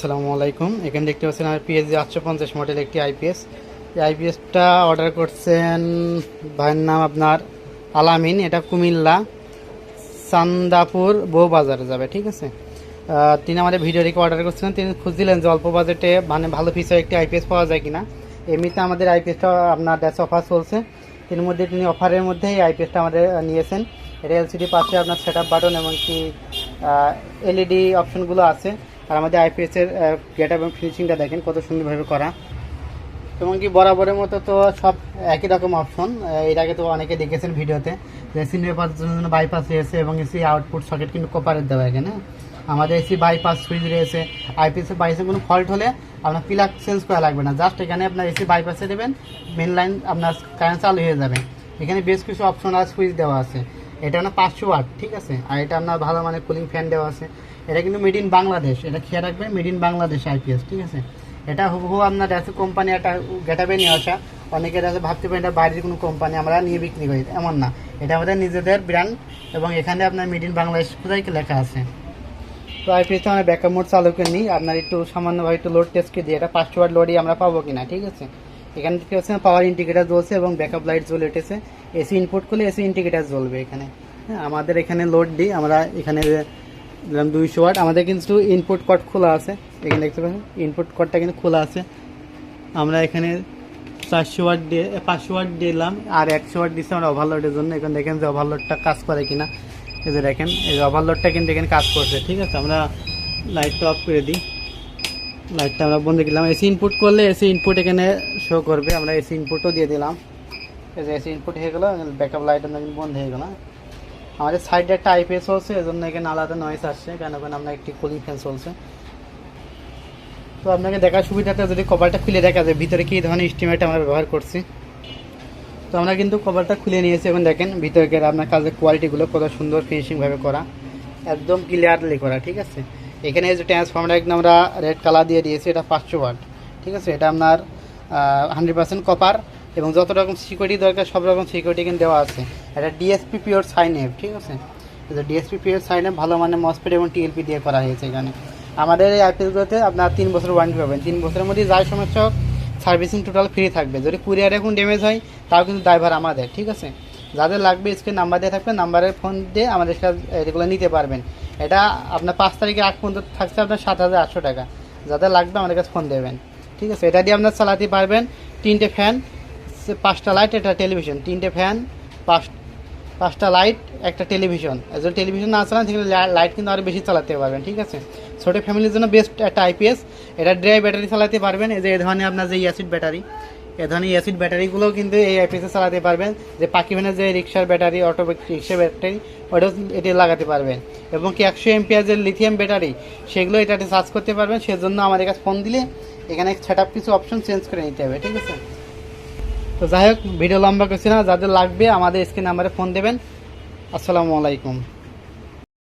আসসালামু আলাইকুম। এখানে দেখতে পাচ্ছেন আমার পিএসজি আটশো পঞ্চাশ মডেল একটি আইপিএস এই আইপিএসটা অর্ডার করছেন, ভাইয়ের নাম আপনার আলামিন, এটা কুমিল্লা, চান্দাপুর, বউবাজারে যাবে, ঠিক আছে? তিনি আমাদের ভিডিও রেখে অর্ডার করছিলেন, তিনি খুঁজছিলেন যে অল্প বাজেটে মানে ভালো ফিচার একটি আইপিএস পাওয়া যায় কিনা। এমনিতে আমাদের আইপিএসটা আপনার ড্যাশ অফার চলছে। এর মধ্যে তিনি অফারের মধ্যে এই আইপিএসটা আমাদের নিয়েছেন। এটা এলসিডি পাশে আপনার সেট আপ বাটন এবং কি এলইডি অপশনগুলো আছে। আর আমাদের আইপিএস এর গেট এবং ফিনিশিংটা দেখেন কত সুন্দরভাবে করা। এবং কি বরাবরের মতো তো সব একই রকম অপশন এর আগে তো অনেকে দেখেছেন ভিডিওতে যে এসি নেপার জন্য বাইপাস রয়েছে এবং এসি আউটপুট সকেট কিন্তু কপারের দেওয়া এখানে। আমাদের এসি বাইপাস সুইচ রয়েছে আইপিএস এর বাইসে কোনো ফল্ট হলে আপনার প্লাগ চেঞ্জ করা লাগবে না। জাস্ট এখানে আপনার এসি বাইপাসে দেবেন মেন লাইন আপনার কারেন্ট চালু হয়ে যাবে। এখানে বেশ কিছু অপশন আর সুইচ দেওয়া আছে। এটা আপনার পাঁচশো ওয়াট ঠিক আছে? আর এটা আপনার ভালো মানে কুলিং ফ্যান দেওয়া আছে। এটা কিন্তু মেড ইন বাংলাদেশ, এটা খেয়াল রাখবেন মেড ইন বাংলাদেশ আইপিএস ঠিক আছে? এটা হুবহু আপনার আছে কোম্পানি একটা গেটাবে নিয়ে আসা। অনেকের আছে, ভাবতে পারেন এটা বাইরের কোনো কোম্পানি আমরা নিয়ে বিক্রি করি, এমন না। এটা আমাদের নিজেদের ব্র্যান্ড এবং এখানে আপনার মেড ইন বাংলাদেশ কোথায় লেখা আছে। তো আইপিএসটা আমরা ব্যাকআপ মোড চালু করে নিই। আপনার একটু সামান্যভাবে একটু লোড টেস্টকে দিয়ে এটা পাঁচশো ওয়াট লোডই আমরা পাবো কিনা, ঠিক আছে? এখানে দেখতে পাচ্ছেন পাওয়ার ইন্ডিকেটার জ্বলছে এবং ব্যাকআপ লাইট জ্বলে উঠেছে এসি ইনপুট করলে এসি ইন্ডিকেটার জ্বলবে এখানে। হ্যাঁ আমাদের এখানে লোড দিই আমরা এখানে দিলাম দুইশো ওয়াট আমাদের কিন্তু ইনপুট কট খোলা আছে। এখানে দেখতে পাচ্ছেন ইনপুট কটটা কিন্তু খোলা আছে। আমরা এখানে চারশো ওয়াট দিয়ে পাঁচশো ওয়াট দিলাম, আর একশো ওয়াট দিচ্ছি আমরা ওভারলোডের জন্য। এখানে দেখেন যে ওভারলোডটা কাজ করে কিনা। এই যে দেখেন, এই ওভারলোডটা কিন্তু এখানে কাজ করছে। ঠিক আছে, আমরা লাইটটা অফ করে দিই। লাইটটা আমরা বন্ধ দিলাম এসি ইনপুট করলে এসি ইনপুট এখানে শো করবে। আমরা এসি ইনপুটও দিয়ে দিলাম। এই যে এসি ইনপুট হয়ে গেলো ব্যাকআপ লাইট কিন্তু বন্ধ হয়ে গেলো। আমাদের সাইডে একটা আইপিএস চলছে, এজন্য এখানে আলাদা নয়েস আসছে। কেন কেন আমরা একটি কুলিং ফ্যান চলছে। তো আপনাকে দেখার সুবিধাটা যদি কভারটা খুলে দেখা যায়, ভিতরে কী ধরনের স্টিমেট আমরা ব্যবহার করছি। তো আমরা কিন্তু কভারটা খুলে নিয়েছি। এখন দেখেন, ভিতরে আপনার কাজের কোয়ালিটিগুলো কত সুন্দর ফিনিশিংভাবে করা। একদম ক্লিয়ারলি করা, ঠিক আছে? এখানে যে ট্রান্সফর্মার একদম আমরা রেড কালার দিয়ে দিয়েছি, এটা পাঁচশো ওয়াট ঠিক আছে? এটা আপনার হান্ড্রেড পার্সেন্ট কপার এবং যত রকম সিকিউরিটি দরকার, সব রকম সিকিউরিটি কিন্তু দেওয়া আছে। এটা ডিএসপি পিওর সাইন এফ ঠিক আছে? ডিএসপি পিওর সাইন এফ ভালো মানে মসপেট এবং টিএলপি দিয়ে করা হয়েছে এখানে। আমাদের এই আইপিএসগুলোতে আপনার তিন বছর ওয়ারেন্টি পাবেন। তিন বছরের মধ্যে যাই সমস্যা হোক সার্ভিসিং টোটাল ফ্রি থাকবে। যদি কুরিয়ারে এখন ড্যামেজ হয়, তাও কিন্তু ড্রাইভার আমাদের, ঠিক আছে? যাদের লাগবে, স্ক্রিন নাম্বার দিয়ে থাকবে নাম্বারের ফোন দিয়ে আমাদের কাছে এগুলো নিতে পারবেন। এটা আপনার পাঁচ তারিখে আগ পর্যন্ত থাকছে আপনার সাত হাজার আটশো টাকা। যাদের লাগবে আমাদের কাছে ফোন দেবেন। ঠিক আছে? এটা দিয়ে আপনার চালাতে পারবেন তিনটে ফ্যান পাঁচটা লাইট একটা টেলিভিশন তিনটে ফ্যান পাঁচ, পাঁচটা লাইট একটা টেলিভিশন যদি টেলিভিশন না চালান তাহলে লাইট কিন্তু আরও বেশি চালাতে পারবেন, ঠিক আছে? ছোটো ফ্যামিলির জন্য বেস্ট একটা আইপিএস এটা ড্রাই ব্যাটারি চালাতে পারবেন। এই যে, এই ধরনের আপনার যে অ্যাসিড ব্যাটারি এ ধরনের অ্যাসিড ব্যাটারিগুলো কিন্তু এই আইপিএসে চালাতে পারবেন। যে পাখি ভ্যানের যে রিক্সার ব্যাটারি অটো রিক্সার ব্যাটারি ওটাও এটি লাগাতে পারবেন। এবং কি একশো এমপিআর যে লিথিয়াম ব্যাটারি সেগুলো এটাতে চার্জ করতে পারবেন। সেজন্য আমাদের কাছে ফোন দিলে এখানে সেট কিছু অপশন চেঞ্জ করে নিতে হবে, ঠিক আছে? তো যাই হোক ভিডিও লম্বা করছি না, যাদের লাগবে আমাদের স্ক্রিন নাম্বারে ফোন দেবেন। আসসালামু আলাইকুম।